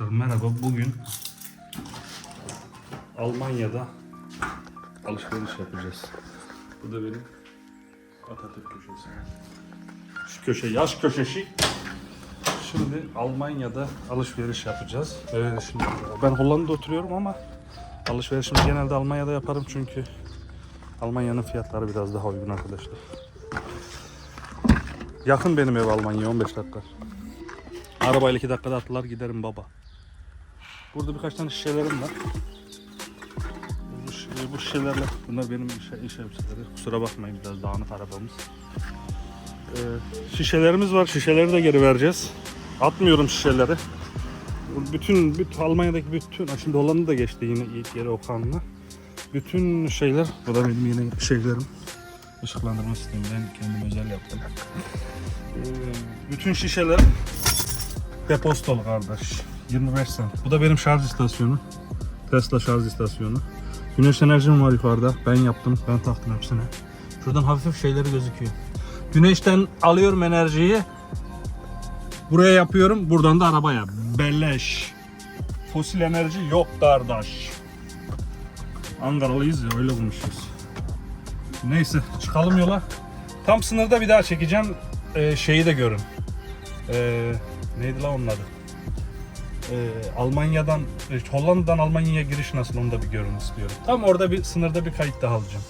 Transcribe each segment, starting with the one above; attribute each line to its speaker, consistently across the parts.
Speaker 1: Merhaba, bugün Almanya'da alışveriş yapacağız. Bu da benim Atatürk köşesi. Şu köşe, yaş köşesi. Şimdi Almanya'da alışveriş yapacağız. Evet, şimdi ben Hollanda'da oturuyorum ama alışverişimi genelde Almanya'da yaparım çünkü Almanya'nın fiyatları biraz daha uygun arkadaşlar. Yakın benim ev Almanya 15 dakika. Arabayla 2 dakikada atlar giderim baba. Burada birkaç tane şişelerim var. Bu, şi- bu şişelerle, bunlar benim iş, iş elbiseleri. Kusura bakmayın biraz dağınık arabamız. Ee, şişelerimiz var. Şişeleri de geri vereceğiz. Atmıyorum şişeleri. Bütün, bütün Almanya'daki bütün, şimdi Hollanda da geçti yine ilk yere Okan'la. Bütün şeyler, bu da benim yine şeylerim. Işıklandırma sistemi ben kendim özel yaptım. Ee, bütün şişeler depozitolu kardeş. 25 cent. Bu da benim şarj istasyonu. Tesla şarj istasyonu. Güneş enerjim var yukarıda. Ben yaptım. Ben taktım hepsine. Şuradan hafif şeyleri gözüküyor. Güneşten alıyorum enerjiyi. Buraya yapıyorum. Buradan da arabaya. Beleş. Fosil enerji yok kardeş. Ankaralıyız ya öyle bulmuşuz. Neyse çıkalım yola. Tam sınırda bir daha çekeceğim. Ee, şeyi de görün. Ee, neydi la onun adı? Ee, Almanya'dan, e, Hollanda'dan Almanya'ya giriş nasıl onu da bir görün istiyorum. Tam orada bir sınırda bir kayıt daha alacağım.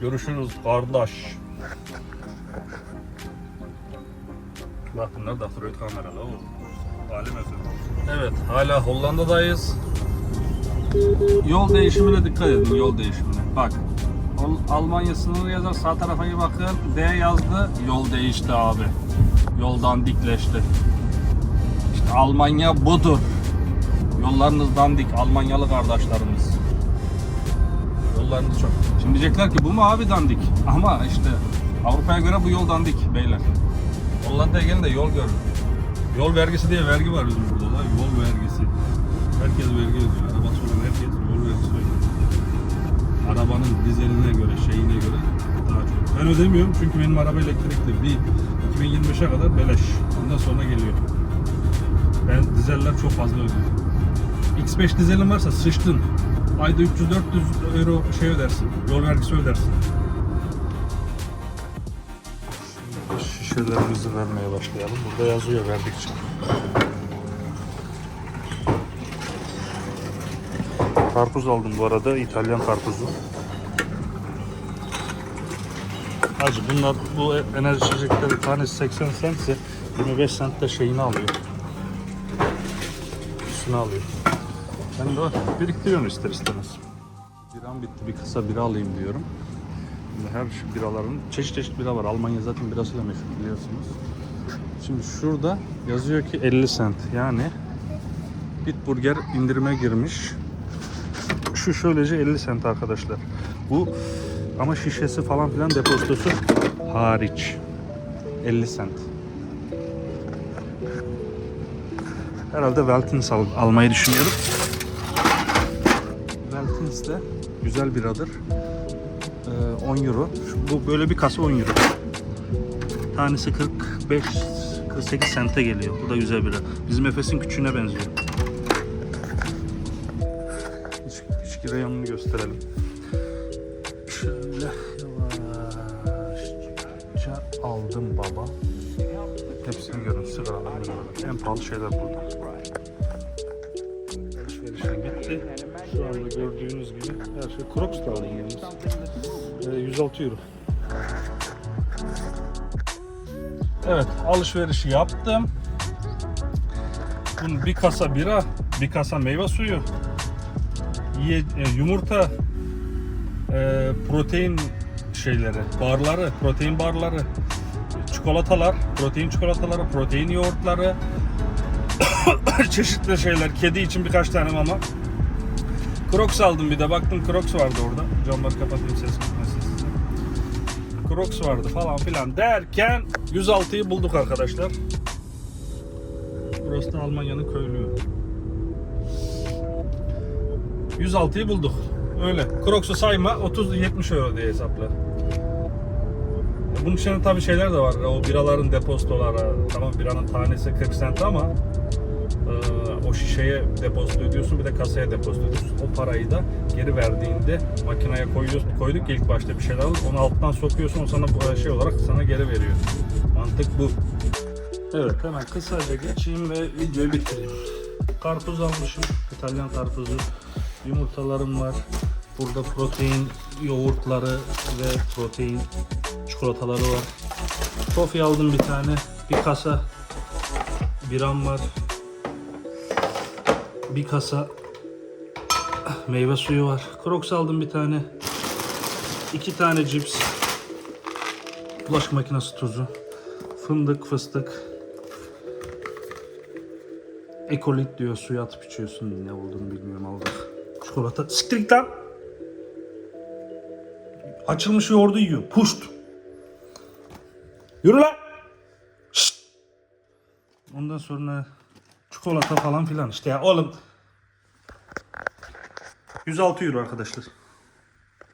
Speaker 1: Görüşürüz kardeş. Bak bunlar da Freud kameralı oğlum. Alim efendim. Evet hala Hollanda'dayız. Yol değişimine dikkat edin yol değişimine. Bak Al- Almanya sınırı yazar sağ tarafa bir bakın. D yazdı yol değişti abi. Yoldan dikleşti. Almanya budur. Yollarınız dandik Almanyalı kardeşlerimiz. Yollarınız çok. Şimdi diyecekler ki bu mu abi dandik? Ama işte Avrupa'ya göre bu yol dandik beyler. Hollanda'ya gelin de yol görün. Yol vergisi diye vergi var bizim burada da. Yol vergisi. Herkes vergi ödüyor. Arabası olan herkes yol vergisi ödüyor. Arabanın dizeline göre, şeyine göre daha çok. Ben ödemiyorum çünkü benim araba elektrikli. Bir 2025'e kadar beleş. Ondan sonra geliyor. Dizeller çok fazla ödüyorum. X5 dizelin varsa sıçtın. Ayda 300-400 euro şey ödersin. Yol vergisi ödersin. Şimdi şişelerimizi vermeye başlayalım. Burada yazıyor verdikçe. Karpuz aldım bu arada. İtalyan karpuzu. Hacı bunlar bu enerji içecekleri tanesi 80 centse 25 cent de şeyini alıyor. Üstüne alıyor. Ben de biriktiriyorum ister istemez. Biram bitti bir kısa bira alayım diyorum. Şimdi her şu biraların çeşit çeşit bira var. Almanya zaten birasıyla meşhur biliyorsunuz. Şimdi şurada yazıyor ki 50 cent yani Bitburger indirime girmiş. Şu şöylece 50 cent arkadaşlar. Bu ama şişesi falan filan depozitosu hariç. 50 cent. Herhalde Veltins al- almayı düşünüyorum. Veltins de güzel biradır. Ee, 10 euro. Şu- Bu böyle bir kasa 10 euro. Tanesi 45 48 sente geliyor. Bu da güzel bira. Bizim Efes'in küçüğüne benziyor. İç, içki reyonunu gösterelim. Görün. En pahalı şeyler burada. Alışverişim bitti. Şu anda gördüğünüz gibi her şey Crocs da aldım yalnız. Ee, 106 euro. Evet alışverişi yaptım. Bunun bir kasa bira, bir kasa meyve suyu, ye- e, yumurta, e, protein şeyleri, barları, protein barları, çikolatalar, protein çikolataları, protein yoğurtları, çeşitli şeyler. Kedi için birkaç tane mama. Crocs aldım bir de. Baktım Crocs vardı orada. Camları kapatayım ses gitmesin size. Crocs vardı falan filan derken 106'yı bulduk arkadaşlar. Burası da Almanya'nın köylüğü. 106'yı bulduk. Öyle. Crocs'u sayma 30-70 euro diye hesapla. Bunun içinde tabii şeyler de var. O biraların depozitoları. Tamam biranın tanesi 40 cent ama e, o şişeye depozito ediyorsun bir de kasaya depozito ediyorsun. O parayı da geri verdiğinde makineye koyuyorsun. Koyduk ilk başta bir şeyler alıp onu alttan sokuyorsun o sana bu şey olarak sana geri veriyor. Mantık bu. Evet hemen kısaca geçeyim ve videoyu bitireyim. Karpuz almışım. İtalyan karpuzu. Yumurtalarım var. Burada protein yoğurtları ve protein çikolataları var. Tofi aldım bir tane. Bir kasa biram var. Bir kasa meyve suyu var. Crocs aldım bir tane. İki tane cips. Bulaşık makinesi tuzu. Fındık, fıstık. Ekolit diyor suya atıp içiyorsun. Ne olduğunu bilmiyorum aldık. Çikolata. Siktir git lan. Açılmış yoğurdu yiyor. Puşt. Yürü lan. Şşt. Ondan sonra çikolata falan filan işte ya oğlum. 106 euro arkadaşlar.